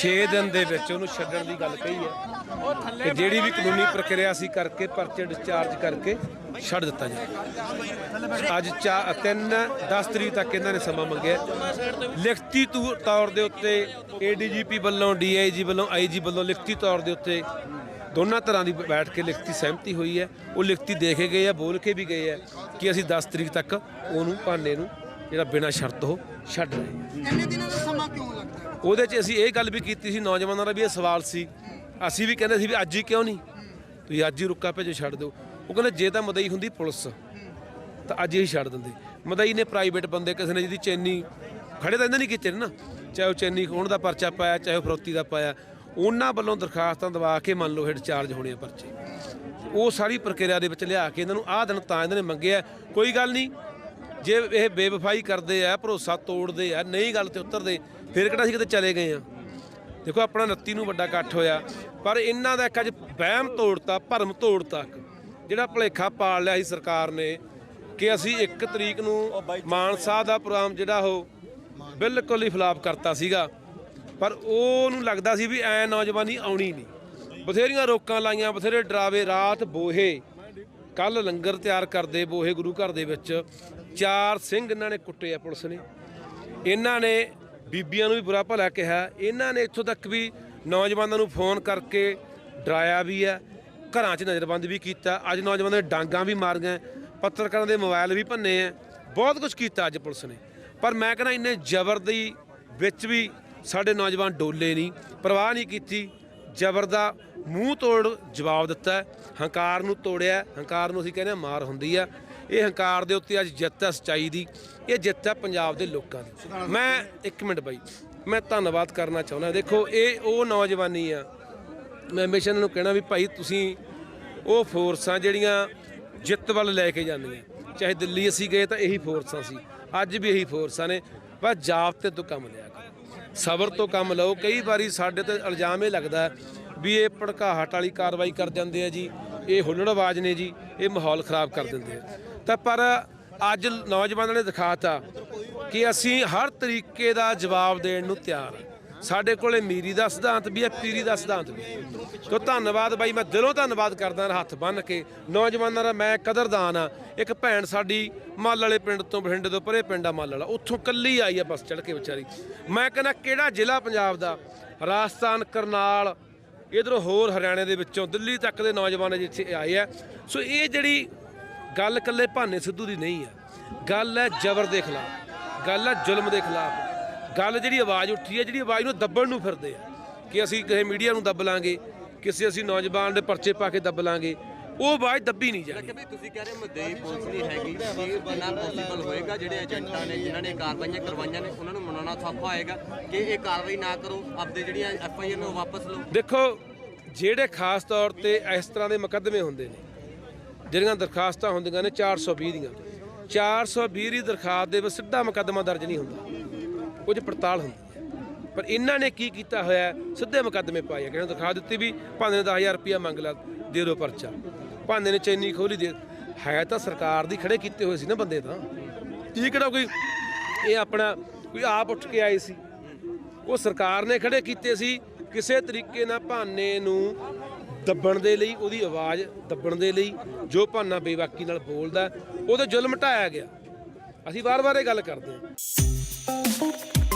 6 ਦਿਨ ਦੇ ਵਿੱਚ ਉਹਨੂੰ ਛੱਡਣ ਦੀ ਗੱਲ ਕਹੀ ਹੈ। ਕਿ ਜਿਹੜੀ ਵੀ ਕਾਨੂੰਨੀ ਪ੍ਰਕਿਰਿਆ ਸੀ ਕਰਕੇ ਪਰਚੇ ਡਿਸਚਾਰਜ ਕਰਕੇ ਛੱਡ ਦਿੱਤਾ ਜਾਏ ਅੱਜ 3 10 ਤਰੀਕ ਤੱਕ ਇਹਨਾਂ ਨੇ ਸਮਾਂ ਮੰਗਿਆ ਲਿਖਤੀ ਤੌ- ਤੌਰ ਦੇ ਉੱਤੇ ਏਡੀਜੀਪੀ ਵੱਲੋਂ ਡੀਆਈਜੀ ਵੱਲੋਂ ਆਈਜੀ ਵੱਲੋਂ ਲਿਖਤੀ ਤੌਰ ਦੇ ਉੱਤੇ ਦੋਨਾਂ ਤਰ੍ਹਾਂ ਦੀ ਬੈਠ ਕੇ ਲਿਖਤੀ ਸਹਿਮਤੀ ਹੋਈ ਹੈ। ਉਹ ਲਿਖਤੀ ਦੇ ਕੇ ਗਏ ਆ ਬੋਲ ਕੇ ਵੀ ਗਏ ਆ ਕਿ ਅਸੀਂ 10 ਤਰੀਕ ਤੱਕ ਉਹਨੂੰ ਭਾਂਡੇ ਨੂੰ ਜਿਹੜਾ ਬਿਨਾਂ ਸ਼ਰਤ ਉਹ ਛੱਡ ਰਹੇ ਹਾਂ। ਉਹਦੇ 'ਚ ਅਸੀਂ ਇਹ ਗੱਲ ਵੀ ਕੀਤੀ ਸੀ ਨੌਜਵਾਨਾਂ ਦਾ ਵੀ ਇਹ ਸਵਾਲ ਸੀ। ਅਸੀਂ ਵੀ ਕਹਿੰਦੇ ਸੀ ਵੀ ਅੱਜ ਹੀ ਕਿਉਂ ਨਹੀਂ? ਤੁਸੀਂ ਅੱਜ ਹੀ ਰੁੱਕਾ ਭੇਜੋ ਛੱਡ ਦਿਓ। ਉਹ ਕਹਿੰਦੇ ਜੇ ਤਾਂ ਮਦਈ ਹੁੰਦੀ ਪੁਲਿਸ, ਤਾਂ ਅੱਜ ਹੀ ਛੱਡ ਦਿੰਦੇ। ਮਦਈ ਨੇ ਪ੍ਰਾਈਵੇਟ ਬੰਦੇ ਕਿਸੇ ਨੇ ਜਿਹਦੀ ਚੈਨੀ ਖੜੇ ਤਾਂ ਇਹਨਾਂ ਨਹੀਂ ਕੀਤੇ ਨੇ। ਨਾ ਚਾਹੇ ਉਹ ਚੈਨੀ ਖੋਣ ਦਾ ਪਰਚਾ ਪਾਇਆ, ਚਾਹੇ ਉਹ ਫਰੋਤੀ ਦਾ ਪਾਇਆ, ਉਹਨਾਂ ਵੱਲੋਂ ਦਰਖਾਸਤਾਂ ਦਵਾ ਕੇ ਮੰਨ ਲਓ ਹੈਡ ਚਾਰਜ ਹੋਣੇ ਆ ਪਰਚੇ। ਉਹ ਸਾਰੀ ਪ੍ਰਕਿਰਿਆ ਦੇ ਵਿੱਚ ਲਿਆ ਕੇ ਇਹਨਾਂ ਨੂੰ ਆਹ ਦਿਨ ਤਾਂ ਇਹਨਾਂ ਨੇ ਮੰਗਿਆ। ਕੋਈ ਗੱਲ ਨਹੀਂ ਜੇ ਇਹ ਬੇਵਫਾਈ ਕਰਦੇ ਆ ਭਰੋਸਾ ਤੋੜਦੇ ਆ ਨਹੀਂ ਗੱਲ ਤੇ ਉਤਰਦੇ ਫਿਰ ਕਿਹੜਾ ਅਸੀਂ ਕਿਤੇ ਚਲੇ ਗਏ ਆ? ਦੇਖੋ ਆਪਣਾ 29 ਨੂੰ ਵੱਡਾ ਇਕੱਠ ਹੋਇਆ ਪਰ ਇਹਨਾਂ ਦਾ ਇੱਕ ਅੱਜ ਵਹਿਮ ਤੋੜਤਾ ਭਰਮ ਤੋੜਤਾ। ਜਿਹੜਾ ਭਲੇਖਾ ਪਾਲ ਲਿਆ ਸੀ ਸਰਕਾਰ ਨੇ ਕਿ ਅਸੀਂ 1 ਤਰੀਕ ਨੂੰ ਮਾਨਸਾ ਦਾ ਪ੍ਰੋਗਰਾਮ ਜਿਹੜਾ ਉਹ ਬਿਲਕੁਲ ਹੀ ਫਲਾਪ ਕਰਤਾ ਸੀਗਾ। ਪਰ ਉਹਨੂੰ ਲੱਗਦਾ ਸੀ ਵੀ ਐ ਨੌਜਵਾਨੀ ਆਉਣੀ ਨਹੀਂ। ਬਥੇਰੀਆਂ ਰੋਕਾਂ ਲਾਈਆਂ ਬਥੇਰੇ ਡਰਾਵੇ ਰਾਤ ਬੋਹੇ। ਕੱਲ ਲੰਗਰ ਤਿਆਰ ਕਰਦੇ ਬੋਹੇ ਗੁਰੂ ਘਰ ਦੇ ਵਿੱਚ, ਚਾਰ ਸਿੰਘ ਇਹਨਾਂ ਨੇ ਕੁੱਟੇ ਆ ਪੁਲਿਸ ਨੇ। ਇਹਨਾਂ ਨੇ ਬੀਬੀਆਂ ਨੂੰ ਵੀ ਬੁਰਾ ਭਲਾ ਕਿਹਾ। ਇਹਨਾਂ ਨੇ ਇੱਥੋਂ ਤੱਕ ਵੀ ਨੌਜਵਾਨਾਂ ਨੂੰ ਫੋਨ ਕਰਕੇ ਡਰਾਇਆ ਵੀ ਆ, ਘਰਾਂ 'ਚ ਨਜ਼ਰਬੰਦ ਵੀ ਕੀਤਾ। ਅੱਜ ਨੌਜਵਾਨਾਂ ਨੇ ਡਾਂਗਾਂ ਵੀ ਮਾਰੀਆਂ ਪੱਤਰਕਾਰਾਂ ਦੇ ਮੋਬਾਈਲ ਵੀ ਭੰਨੇ ਆ। ਬਹੁਤ ਕੁਝ ਕੀਤਾ ਅੱਜ ਪੁਲਿਸ ਨੇ। ਪਰ ਮੈਂ ਕਹਿੰਦਾ ਇੰਨੇ ਜ਼ਬਰ ਦੀ ਵਿੱਚ ਵੀ ਸਾਡੇ ਨੌਜਵਾਨ ਡੋਲੇ ਨਹੀਂ, ਪਰਵਾਹ ਨਹੀਂ ਕੀਤੀ। ਜ਼ਬਰ ਦਾ ਮੂੰਹ ਤੋੜ ਜਵਾਬ ਦਿੱਤਾ ਹੰਕਾਰ ਨੂੰ ਤੋੜਿਆ ਹੰਕਾਰ ਨੂੰ ਅਸੀਂ ਕਹਿੰਦੇ ਹਾਂ ਮਾਰ ਹੁੰਦੀ ਆ ਇਹ ਹੰਕਾਰ ਦੇ ਉੱਤੇ ਅੱਜ ਜਿੱਤ ਹੈ ਸਚਾਈ ਦੀ। ਇਹ ਜਿੱਤ ਹੈ ਪੰਜਾਬ ਦੇ ਲੋਕਾਂ ਦੀ। ਮੈਂ ਇੱਕ ਮਿੰਟ ਬਾਈ, ਮੈਂ ਧੰਨਵਾਦ ਕਰਨਾ ਚਾਹੁੰਦਾ ਦੇਖੋ, ਇਹ ਉਹ ਨੌਜਵਾਨੀ ਆ। ਮੈਂ ਹਮੇਸ਼ਾ ਇਹਨਾਂ ਨੂੰ ਕਹਿਣਾ ਵੀ ਭਾਈ ਤੁਸੀਂ ਉਹ ਫੋਰਸਾਂ ਜਿਹੜੀਆਂ ਜਿੱਤ ਵੱਲ ਲੈ ਕੇ ਜਾਂਦੀਆਂ। ਚਾਹੇ ਦਿੱਲੀ ਅਸੀਂ ਗਏ ਤਾਂ ਇਹੀ ਫੋਰਸਾਂ ਸੀ। ਅੱਜ ਵੀ ਇਹੀ ਫੋਰਸਾਂ ਨੇ। ਬਸ ਜਾਬਤੇ ਤੋਂ ਕੰਮ ਲਿਆ ਸਬਰ ਤੋਂ ਕੰਮ ਲਓ। ਕਈ ਵਾਰੀ ਸਾਡੇ ਤੇ ਇਲਜ਼ਾਮ ਇਹ ਲੱਗਦਾ ਵੀ ਇਹ ਭੜਕਾਹਟ ਵਾਲੀ ਕਾਰਵਾਈ ਕਰ ਜਾਂਦੇ ਆ ਜੀ, ਇਹ ਹੁੱਲੜਬਾਜ਼ ਨੇ ਜੀ, ਇਹ ਮਾਹੌਲ ਖਰਾਬ ਕਰ ਦਿੰਦੇ ਆ। ਤਾਂ ਪਰ ਅੱਜ ਨੌਜਵਾਨਾਂ ਨੇ ਦਿਖਾਤਾ ਕਿ ਅਸੀਂ ਹਰ ਤਰੀਕੇ ਦਾ ਜਵਾਬ ਦੇਣ ਨੂੰ ਤਿਆਰ ਹਾਂ ਸਾਡੇ ਕੋਲੇ ਮੀਰੀ ਦਾ ਸਿਧਾਂਤ ਵੀ ਹੈ, ਪੀਰੀ ਦਾ ਸਿਧਾਂਤ ਵੀ ਹੈ। ਤੋ ਧੰਨਵਾਦ ਬਾਈ, ਮੈਂ ਦਿਲੋਂ ਧੰਨਵਾਦ ਕਰਦਾ ਹੱਥ ਬੰਨ ਕੇ। ਨੌਜਵਾਨਾਂ ਦਾ ਮੈਂ ਕਦਰਦਾਨ ਆ ਇੱਕ ਭੈਣ ਸਾਡੀ ਮਾਲ ਵਾਲੇ ਪਿੰਡ ਤੋਂ ਬਠਿੰਡੇ ਤੋਂ ਪਰੇ ਪਿੰਡ ਆ ਮਾਲ ਵਾਲਾ। ਉੱਥੋਂ ਕੱਲੀ ਆਈ ਆ ਬਸ ਚੜ ਕੇ ਵਿਚਾਰੀ। ਮੈਂ ਕਹਿੰਦਾ, ਕਿਹੜਾ ਜ਼ਿਲ੍ਹਾ ਪੰਜਾਬ ਦਾ? ਰਾਜਸਥਾਨ, ਕਰਨਾਲ, ਇਧਰੋਂ ਹੋਰ ਹਰਿਆਣੇ ਦੇ ਵਿੱਚੋਂ, ਦਿੱਲੀ ਤੱਕ ਦੇ ਨੌਜਵਾਨ ਜਿੱਥੇ ਆਏ ਆ। ਸੋ ਇਹ ਜਿਹੜੀ ਗੱਲ ਇਕੱਲੇ ਭਾਨੇ ਸਿੱਧੂ ਦੀ ਨਹੀਂ ਆ। ਗੱਲ ਹੈ ਜ਼ਬਰ ਦੇ ਖਿਲਾਫ। ਗੱਲ ਹੈ ਜ਼ੁਲਮ ਦੇ ਖਿਲਾਫ। ਗੱਲ ਜਿਹੜੀ ਆਵਾਜ਼ ਉੱਠੀ ਹੈ ਜਿਹੜੀ ਆਵਾਜ਼ ਨੂੰ ਦੱਬਣ ਨੂੰ ਫਿਰਦੇ ਆ ਕਿ ਅਸੀਂ ਕਿਸੇ ਮੀਡੀਆ ਨੂੰ ਦੱਬ ਲਾਂਗੇ ਕਿਸੇ ਅਸੀਂ ਨੌਜਵਾਨ ਦੇ ਪਰਚੇ ਪਾ ਕੇ ਦੱਬ ਲਾਂਗੇ ਉਹ ਆਵਾਜ਼ ਦੱਬੀ ਨਹੀਂ ਜਾਣੀ। ਕਿ ਤੁਸੀਂ ਕਹਿ ਰਹੇ ਮਦਈ ਪੁਲਿਸ ਨਹੀਂ ਹੈਗੀ ਇਹ ਬੰਨਾ ਪੋਸੀਬਲ ਹੋਏਗਾ ਜਿਹੜੇ ਏਜੰਟਾਂ ਨੇ ਜਿਨ੍ਹਾਂ ਨੇ ਕਾਰਵਾਈਆਂ ਕਰਵਾਈਆਂ ਨੇ ਉਹਨਾਂ ਨੂੰ ਮਨਾਉਣਾ ਸੌਖਾ ਹੋਏਗਾ ਕਿ ਇਹ ਕਾਰਵਾਈ ਨਾ ਕਰੋ ਆਪਦੇ ਜਿਹੜੀਆਂ ਐਫ ਆਈ ਆਰ ਨੂੰ ਵਾਪਸ ਲਓ। ਦੇਖੋ ਜਿਹੜੇ ਖਾਸ ਤੌਰ ਤੇ ਇਸ ਤਰ੍ਹਾਂ ਦੇ ਮੁਕੱਦਮੇ ਹੁੰਦੇ ਨੇ ਜਿਹੜੀਆਂ ਦਰਖਾਸਤਾਂ ਹੁੰਦੀਆਂ ਨੇ 420 ਦੀਆਂ 420 ਦੀ ਦਰਖਾਸਤ ਦੇ ਵਿੱਚ ਸਿੱਧਾ ਮੁਕੱਦਮਾ ਦਰਜ ਨਹੀਂ ਹੁੰਦਾ। ਉਹ 'ਚ ਪੜਤਾਲ ਹੁੰਦੀ ਹੈ। ਪਰ ਇਹਨਾਂ ਨੇ ਕੀ ਕੀਤਾ ਹੋਇਆ ਸਿੱਧੇ ਮੁਕੱਦਮੇ ਪਾਏ ਆ। ਕਿਹਨਾਂ ਦਿਖਾ ਦਿੱਤੀ ਵੀ ਭਾਂਦੇ ਨੇ 10000 ਰੁਪਇਆ ਮੰਗ ਲਾ ਦੇ ਦਿਓ ਪਰਚਾ। ਭਾਂਦੇ ਨੇ ਚੈਨੀ ਖੋਲੀ ਦੇ ਹੈ ਤਾਂ ਸਰਕਾਰ ਦੀ ਖੜੇ ਕੀਤੇ ਹੋਏ ਸੀ ਨਾ ਬੰਦੇ ਤਾਂ। ਇਹ ਕਿਹੜਾ ਕੋਈ, ਇਹ ਆਪਣਾ ਕੋਈ ਆਪ ਉੱਠ ਕੇ ਆਏ ਸੀ? ਉਹ ਸਰਕਾਰ ਨੇ ਖੜੇ ਕੀਤੇ ਸੀ, ਕਿਸੇ ਤਰੀਕੇ ਨਾਲ ਭਾਨੇ ਨੂੰ ਦੱਬਣ ਦੇ ਲਈ, ਉਹਦੀ ਆਵਾਜ਼ ਦੱਬਣ ਦੇ ਲਈ, ਜੋ ਭਾਨਾ ਬੇਵਾਕੀ ਨਾਲ ਬੋਲਦਾ, ਉਹਦੇ ਜ਼ੁਲਮ ਢਾਇਆ ਗਿਆ। ਅਸੀਂ ਵਾਰ-ਵਾਰ ਇਹ ਗੱਲ ਕਰਦੇ ਹਾਂ। Thank you.